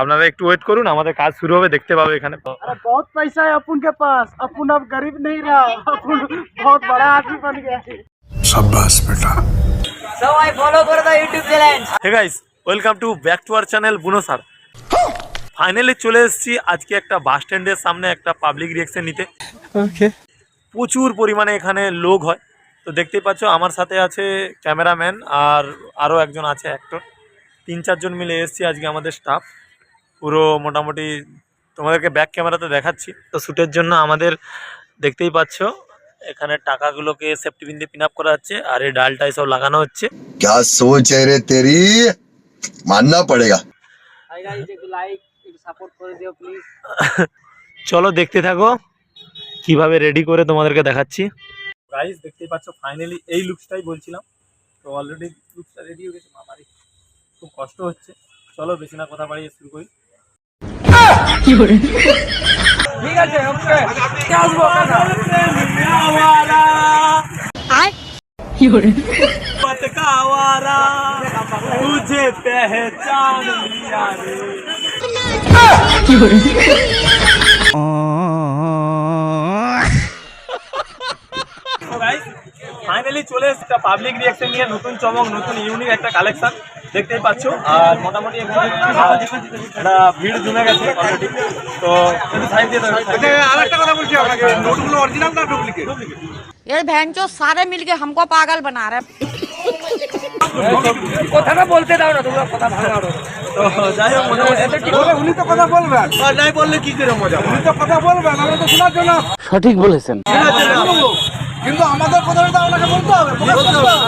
আপনারা একটু ওয়েট করুন আমাদের কাজ শুরু হবে দেখতে পাবো এখানে। বহুত পয়সা আপুন পাস। আপুন আপ গরিব নেই রা। আপুন বহুত বড় আদমি বন গয়া সাব্বাস বেটা। সো ফলো করে the YouTube channel hey guys welcome to back to our channel বুনো স্যার ফাইনালি চলে এসেছি আজকে একটা বাস স্ট্যান্ডের সামনে একটা পাবলিক রিয়েকশন নিতে। ওকে প্রচুর পরিমাণে এখানে লোক হয়। তো দেখতেই পাচ্ছ আমার সাথে আছে ক্যামেরাম্যান আর আরও একজন আছে অ্যাক্টর তিন চারজন মিলে এসেছি আজকে আমাদের স্টাফ পুরো মোটামুটি তোমাদেরকে ব্যাক ক্যামেরাতে দেখাচ্ছি তো শ্যুটের জন্য আমাদের দেখতেই পাচ্ছ এখানে টাকাগুলোকে সেফটি পিন দিয়ে পিন আপ করা হচ্ছে আর এই ডালটা এসব লাগানো হচ্ছে क्या सोच है रे तेरी मानना पड़ेगा হাই গাইস একটু লাইক একটু সাপোর্ট করে দিও প্লিজ চলো দেখতে থাকো কিভাবে রেডি করে তোমাদেরকে দেখাচ্ছি গাইস দেখতেই পাচ্ছ ফাইনালি এই লুকসটাই বলছিলাম তো অলরেডি লুকসটা রেডি হয়ে গেছে বাবারে খুব কষ্ট হচ্ছে চলো বেশি না কথা বাড়িয়ে শুরু করি ঠিক আছে ওকে আসবো मत का आवारा तुझे पहचान लिया रे ফাইনালি চলে এসেছে পাবলিক রিয়াকশন নিয়ে নতুন চমক নতুন ইউনিক একটা কালেকশন দেখতেই পাচ্ছ আর মোটামুটি একটু, আহ, একটা ভিড় জমে গেছে অলরেডি তো কিন্তু সাইড দিয়ে দাও, side দিয়ে দাও। আরেকটা কথা বলছি আপনাকে নোটগুলো অরিজিনাল না ডুপ্লিকেট ये बहन जो सारे मिलके हमको पागल बना रहे हैं কথাটা বলতে দাও না তোমরা কথা ভালো না তো যাই হোক মোটামুটি উনি তো কথা বলবেন আর নাই বললে কি করে মজা উনি তো কথা বলবেন আমরা তো শোনার জন্য সঠিক বলেছেন কিন্তু আমাদের কথাটা তো আপনাকে বলতে হবে প্রকাশ করতে হবে।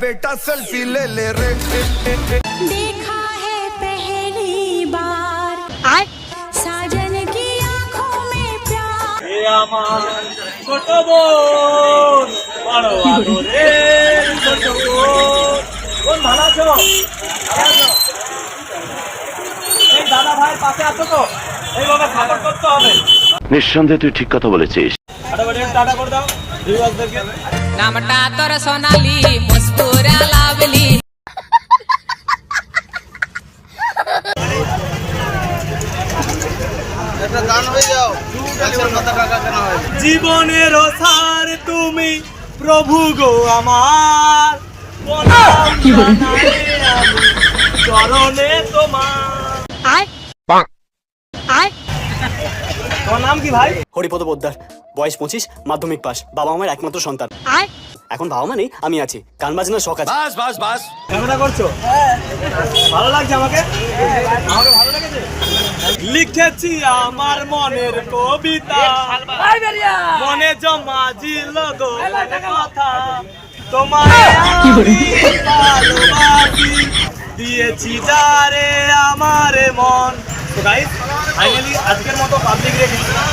बेटा सेल्फी ले ले रे देखा है पहली बार आए साजन की आंखों में प्यार এ আমার ছোট বোন বড় আদরের ছোট বোন বোন ভালো আছো ভালো আছো? এই দাদা ভাই পাশে আছো তো এইভাবে সাপোর্ট করতে হবে নিঃসন্দেহে তুই ঠিক কথা বলেছিস ফাটাফাটি টাটা করে দাও ভিউয়ার্সদেরকে नामटा तोर सोनाली मुस्कुरा জীবনের সার তুমি প্রভু গো আমার। চরণে তোমার। তোমার নাম কি ভাই? হরিপদ পোদ্দার বয়স পঁচিশ মাধ্যমিক পাস বাবা মায়ের একমাত্র সন্তান। এখন বাবা মানে আমি আছি। গান বাজনার শখ আছে। বাস বাস বাস। কেমন করছ? ভালো লাগছে আমাকে? আমাকে ভালো লাগছে? লিখেছি আমার মনের কবিতা। মনে জমা জিল কথা। তোমার দিয়েছি তারে আমার মন। তো গাইস ফাইনালি আজকের মতো পাবলিক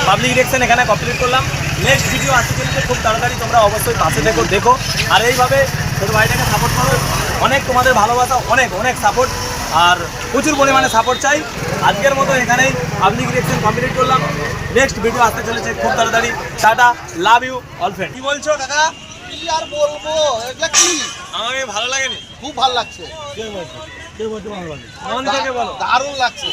পাবলিক রিয়েকশন এখানে কমপ্লিট করলাম। নেক্সট ভিডিও আসতে চলেছে খুব তাড়াতাড়ি তোমরা অবশ্যই পাশে দেখো দেখো। আর এইভাবে ছোটো ভাইটাকে সাপোর্ট করো। অনেক তোমাদের ভালোবাসা অনেক অনেক সাপোর্ট আর প্রচুর পরিমাণে সাপোর্ট চাই। আজকের মতো এখানেই পাবলিক রিয়েকশন কমপ্লিট করলাম। নেক্সট ভিডিও আসতে চলেছে খুব তাড়াতাড়ি। Tata love you all friend কি বলছো কাকা? কি আর বলব? এগুলা কি? আমাকে ভালো লাগেনি। খুব ভালো লাগছে। দারুণ লাগছে।